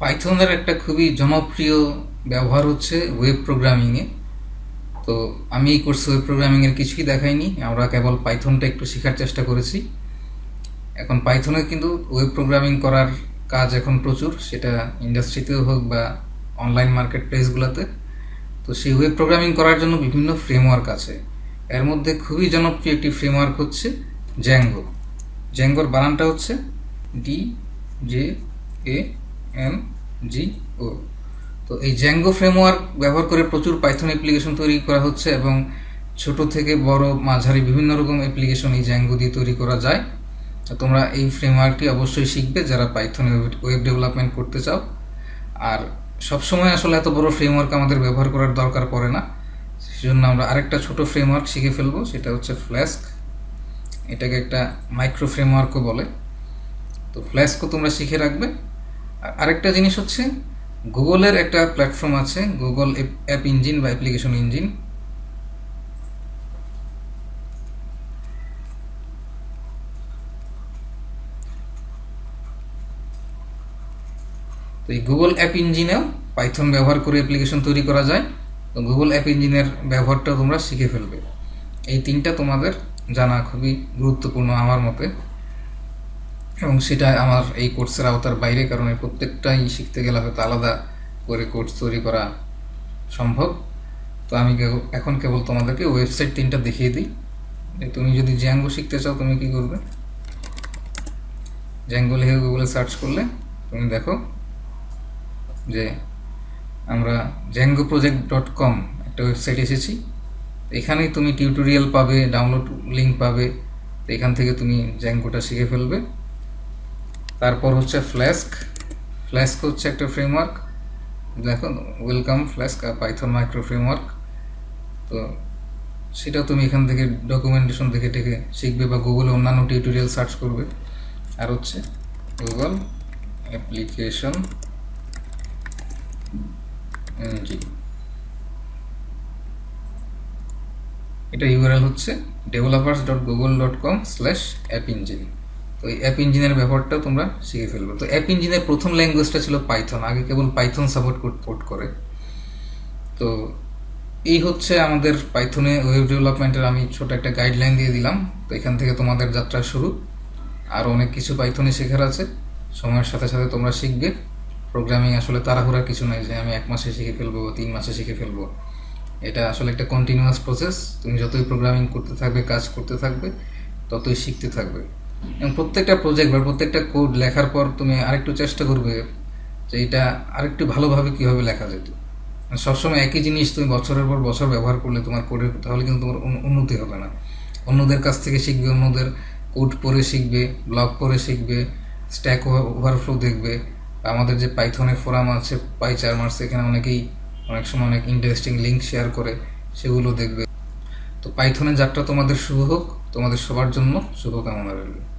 পাইথনের একটা খুবই জনপ্রিয় ব্যবহার হচ্ছে ওয়েব প্রোগ্রামিংয়ে তো আমি এই কোর্সে ওয়েব প্রোগ্রামিংয়ের কিছুই দেখাইনি, আমরা কেবল পাইথনটা একটু শেখার চেষ্টা করেছি। এখন পাইথনে কিন্তু ওয়েব প্রোগ্রামিং করার কাজ এখন প্রচুর, সেটা ইন্ডাস্ট্রিতেও হোক বা অনলাইন মার্কেট প্লেসগুলোতে তো সেই ওয়েব প্রোগ্রামিং করার জন্য বিভিন্ন ফ্রেমওয়ার্ক আছে। এর মধ্যে খুবই জনপ্রিয় একটি ফ্রেমওয়ার্ক হচ্ছে জ্যাঙ্গো জ্যাঙ্গোর বানানটা হচ্ছে D J A N G O তো এই জ্যাঙ্গো ফ্রেমওয়ার্ক ব্যবহার করে প্রচুর পাইথন অ্যাপ্লিকেশন তৈরি করা হচ্ছে এবং ছোট থেকে বড় মাঝারি বিভিন্ন রকম অ্যাপ্লিকেশন এই জ্যাঙ্গো দিয়ে তৈরি করা যায়। তো তোমরা এই ফ্রেমওয়ার্কটি অবশ্যই শিখবে যারা পাইথনে ওয়েব ডেভেলপমেন্ট করতে চাও। আর সবসময় আসলে এত বড় ফ্রেমওয়ার্ক আমাদের ব্যবহার করার দরকার পড়ে না। সেজন্য আমরা আরেকটা ছোট ফ্রেমওয়ার্ক শিখে ফেলব, সেটা হচ্ছে ফ্ল্যাস্ক এটাকে একটা মাইক্রো ফ্রেমওয়ার্কও বলে। তো ফ্ল্যাস্কও তোমরা শিখে রাখবে। আরেকটা জিনিস হচ্ছে, গুগলের একটা প্ল্যাটফর্ম আছে, গুগল অ্যাপ ইঞ্জিন বা অ্যাপ্লিকেশন ইঞ্জিন তো এই গুগল অ্যাপ ইঞ্জিনেও পাইথন ব্যবহার করে অ্যাপ্লিকেশন তৈরি করা যায়। তো গুগল অ্যাপ ইঞ্জিনের ব্যবহারটা তোমরা শিখে ফেলবে। এই তিনটা তোমাদের জানা খুবই গুরুত্বপূর্ণ আমার মতে। এবং সেটা আমার এই কোর্সের আওতার বাইরে, কারণ প্রত্যেকটাই শিখতে গেলে হয়তো আলাদা করে কোর্স তৈরি করা সম্ভব। তো আমি এখন কেবল তোমাদেরকে ওয়েবসাইট তিনটা দেখিয়ে দিই। তুমি যদি জ্যাঙ্গো শিখতে চাও, তুমি কি করবে? জ্যাঙ্গো লিখে গুগলে সার্চ করলে তুমি দেখো যে আমরা জ্যাঙ্গো প্রজেক্ট ডট কম একটা ওয়েবসাইট এসেছি। এখানেই তুমি টিউটোরিয়াল পাবে ডাউনলোড লিঙ্ক পাবে। এখান থেকে তুমি জ্যাঙ্গোটা শিখে ফেলবে। তারপর হচ্ছে ফ্ল্যাস্ক ফ্ল্যাস্ক হচ্ছে একটা ফ্রেমওয়ার্ক দেখো ওয়েলকাম ফ্ল্যাস্ক আর পাইথন মাইক্রো ফ্রেমওয়ার্ক তো সেটা তুমি এখান থেকে ডকুমেন্টেশন দেখে টেকে শিখবে বা গুগলে অন্যান্য টিউটোরিয়াল সার্চ করবে। আর হচ্ছে গুগল অ্যাপ্লিকেশন ইঞ্জিন এটা ইউআরএল হচ্ছে developers dot Google dot com slash app engine তো এই অ্যাপ ইঞ্জিনের ব্যাপারটা তোমরা শিখে ফেলবে। তো অ্যাপ ইঞ্জিনের প্রথম ল্যাঙ্গুয়েজটা ছিল পাইথন আগে কেবল পাইথন সাপোর্ট পোর্ট করে। তো এই হচ্ছে আমাদের পাইথনে ওয়েব ডেভেলপমেন্টের আমি ছোট একটা গাইডলাইন দিয়ে দিলাম। তো এখান থেকে তোমাদের যাত্রা শুরু। আর অনেক কিছু পাইথনে শেখার আছে। সময়ের সাথে সাথে তোমরা শিখবে। প্রোগ্রামিং আসলে তাড়াহুড়ার কিছু নয় যে আমি এক মাসে শিখে ফেলব বা তিন মাসে শিখে ফেলব। এটা আসলে একটা কন্টিনিউয়াস প্রসেস তুমি যতই প্রোগ্রামিং করতে থাকবে, কাজ করতে থাকবে, ততই শিখতে থাকবে। এবং প্রত্যেকটা প্রজেক্ট বা প্রত্যেকটা কোড লেখার পর তুমি আরেকটু চেষ্টা করবে যে এটা আরেকটু ভালোভাবে কীভাবে লেখা যেত মানে সবসময় একই জিনিস তুমি বছরের পর বছর ব্যবহার করলে তোমার কোডের তাহলে কিন্তু তোমার উন্নতি হবে না। অন্যদের কাছ থেকে শিখবে, অন্যদের কোড পড়ে শিখবে ব্লগ পড়ে শিখবে স্ট্যাক ওভারফ্লো দেখবে। আমাদের যে পাইথনের ফোরাম আছে পাই চার চারমার্স এখানে অনেকেই অনেক সময় অনেক ইন্টারেস্টিং লিঙ্ক শেয়ার করে, সেগুলো দেখবে। তো পাইথনের যাত্রা তোমাদের শুভ হোক, তোমাদের সবার জন্য শুভকামনা রইল।